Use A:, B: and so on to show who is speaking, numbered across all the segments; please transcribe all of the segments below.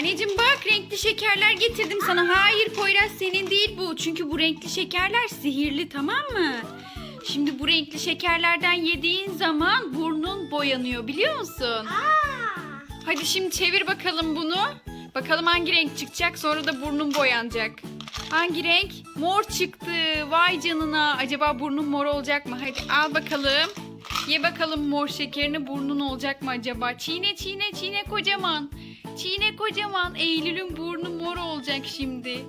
A: Anneciğim bak renkli şekerler getirdim sana. Hayır Poyraz senin değil bu. Çünkü bu renkli şekerler sihirli tamam mı? Şimdi bu renkli şekerlerden yediğin zaman burnun boyanıyor biliyor musun?
B: Aa.
A: Hadi şimdi çevir bakalım bunu. Bakalım hangi renk çıkacak sonra da burnun boyanacak. Hangi renk? Mor çıktı. Vay canına. Acaba burnun mor olacak mı? Hadi al bakalım. Ye bakalım mor şekerini burnun olacak mı acaba? Çiğne çiğne çiğne kocaman. Çiğne kocaman. Eylül'ün burnu mor olacak şimdi.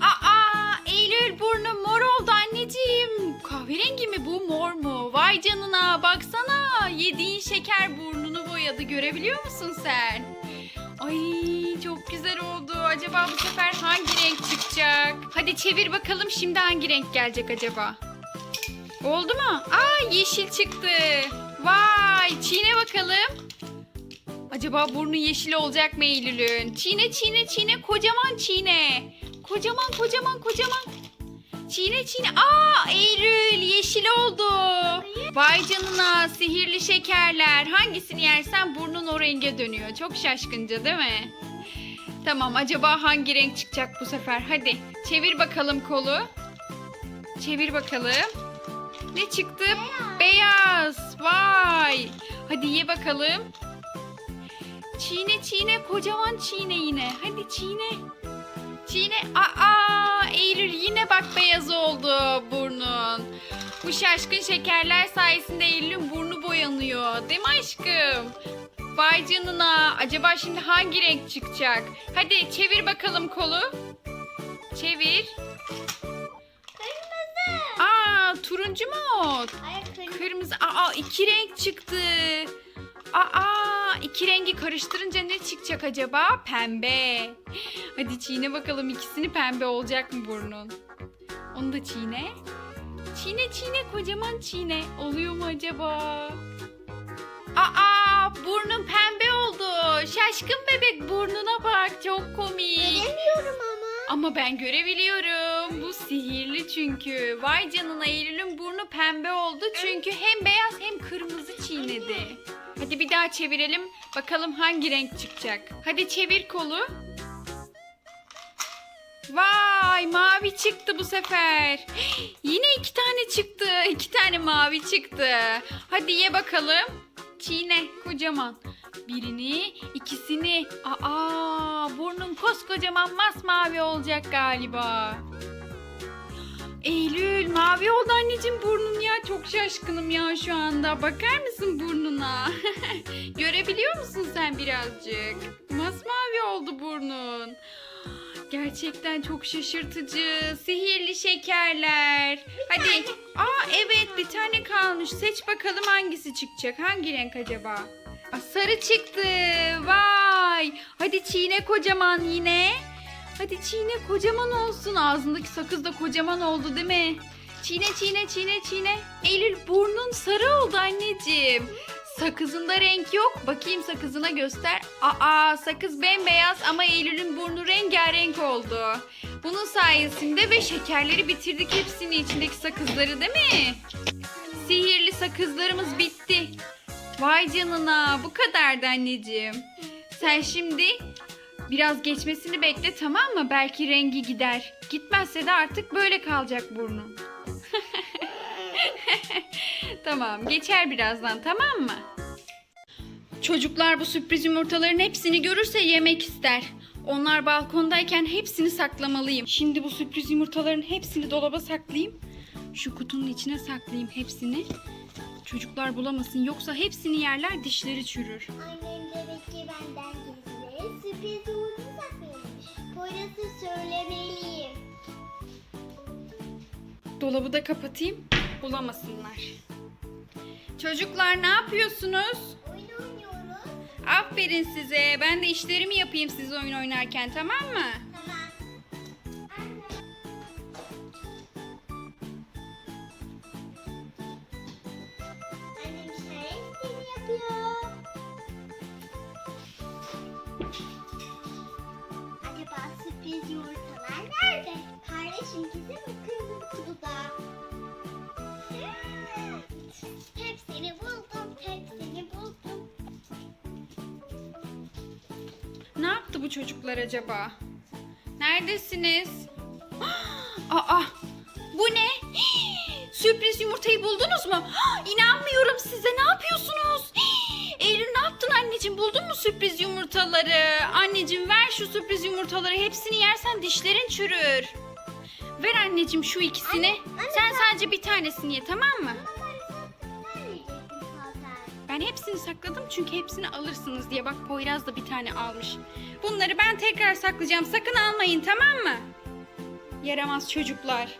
A: Aa Eylül burnu mor oldu anneciğim. Kahverengi mi bu mor mu? Vay canına baksana. Yediğin şeker burnunu boyadı görebiliyor musun sen? Ay çok güzel oldu. Acaba bu sefer hangi renk çıkacak? Hadi çevir bakalım şimdi hangi renk gelecek acaba? Oldu mu? Aa yeşil çıktı. Vay çiğne bakalım. Acaba burnu yeşil olacak mı Eylül'ün? Çiğne çiğne çiğne kocaman çiğne. Kocaman kocaman kocaman. Çiğne çiğne. Aa Eylül yeşil oldu. Vay canına sihirli şekerler. Hangisini yersen burnun o renge dönüyor. Çok şaşkınca değil mi? Tamam acaba hangi renk çıkacak bu sefer? Hadi çevir bakalım kolu. Çevir bakalım. Ne çıktı? Beyaz. Vay. Hadi ye bakalım. Çiğne çiğne kocaman çiğne yine. Hadi çiğne. Çiğne. Aa Eylül yine bak beyaz oldu burnun. Bu şaşkın şekerler sayesinde Eylül'ün burnu boyanıyor. Değil mi aşkım? Vay canına. Acaba şimdi hangi renk çıkacak? Hadi çevir bakalım kolu. Çevir.
B: Kırmızı.
A: Aa turuncu mu o?
B: Ay kırmızı.
A: Kırmızı. Aa iki renk çıktı. Aa iki rengi karıştırınca ne çıkacak acaba? Pembe. Hadi çiğne bakalım ikisini pembe olacak mı burnun? Onu da çiğne. Çiğne çiğne kocaman çiğne. Oluyor mu acaba? Aa burnun pembe oldu. Şaşkın bebek burnuna bak. Çok komik.
B: Göremiyorum ama.
A: Ama ben görebiliyorum. Bu sihirli çünkü. Vay canına Eylül'ün burnu pembe oldu. Çünkü hem beyaz hem kırmızı çiğnedi. Hadi bir daha çevirelim. Bakalım hangi renk çıkacak. Hadi çevir kolu. Vay mavi çıktı bu sefer. Yine iki tane çıktı. İki tane mavi çıktı. Hadi ye bakalım. Çiğne kocaman. Birini, ikisini. Aa, burnun koskocaman masmavi olacak galiba. Eylül mavi oldu anneciğim burnun ya. Çok şaşkınım ya şu anda. Bakar mısın burnuna? Görebiliyor musun sen birazcık? Masmavi oldu burnun. Gerçekten çok şaşırtıcı. Sihirli şekerler. Hadi. Aa evet bir tane kalmış. Seç bakalım hangisi çıkacak. Hangi renk acaba? Aa, sarı çıktı. Vay. Hadi çiğne kocaman yine. Hadi çiğne kocaman olsun. Ağzındaki sakız da kocaman oldu değil mi? Çiğne çiğne çiğne çiğne. Eylül burnun sarı oldu anneciğim. Sakızında renk yok. Bakayım sakızına göster. Aa sakız bembeyaz ama Eylül'ün burnu rengarenk oldu. Bunun sayesinde ve şekerleri bitirdik hepsini içindeki sakızları değil mi? Sihirli sakızlarımız bitti. Vay canına bu kadardı anneciğim. Sen şimdi biraz geçmesini bekle tamam mı? Belki rengi gider. Gitmezse de artık böyle kalacak burnun. tamam geçer birazdan tamam mı? Çocuklar bu sürpriz yumurtaların hepsini görürse yemek ister. Onlar balkondayken hepsini saklamalıyım. Şimdi bu sürpriz yumurtaların hepsini dolaba saklayayım. Şu kutunun içine saklayayım hepsini. Çocuklar bulamasın yoksa hepsini yerler dişleri çürür.
B: Annem demek ki benden gizli sürpriz yumurta saklıyormuş. Poyraz'a söylemeliyim.
A: Dolabı da kapatayım bulamasınlar. Çocuklar ne yapıyorsunuz?
B: Oyun oynuyoruz.
A: Aferin size. Ben de işlerimi yapayım siz oyun oynarken tamam mı?
B: Tamam. Annem işaretini yapıyor. Hepsini buldum, hepsini buldum.
A: Ne buldu bu çocuklar acaba? Neredesiniz? Aa, bu ne? Sürpriz yumurtayı buldunuz mu? İnanmıyorum size. Ne yapıyorsunuz? Eylül ne yaptın anneciğim? Buldun mu sürpriz yumurtaları? Anneciğim ver şu sürpriz yumurtaları. Hepsini yersen dişlerin çürür. Ver anneciğim şu ikisini.
B: Anne,
A: Sen
B: ben-
A: sadece bir tanesini ye tamam mı? Ben hepsini sakladım çünkü hepsini alırsınız diye. Bak Poyraz da bir tane almış. Bunları ben tekrar saklayacağım. Sakın almayın tamam mı? Yaramaz çocuklar.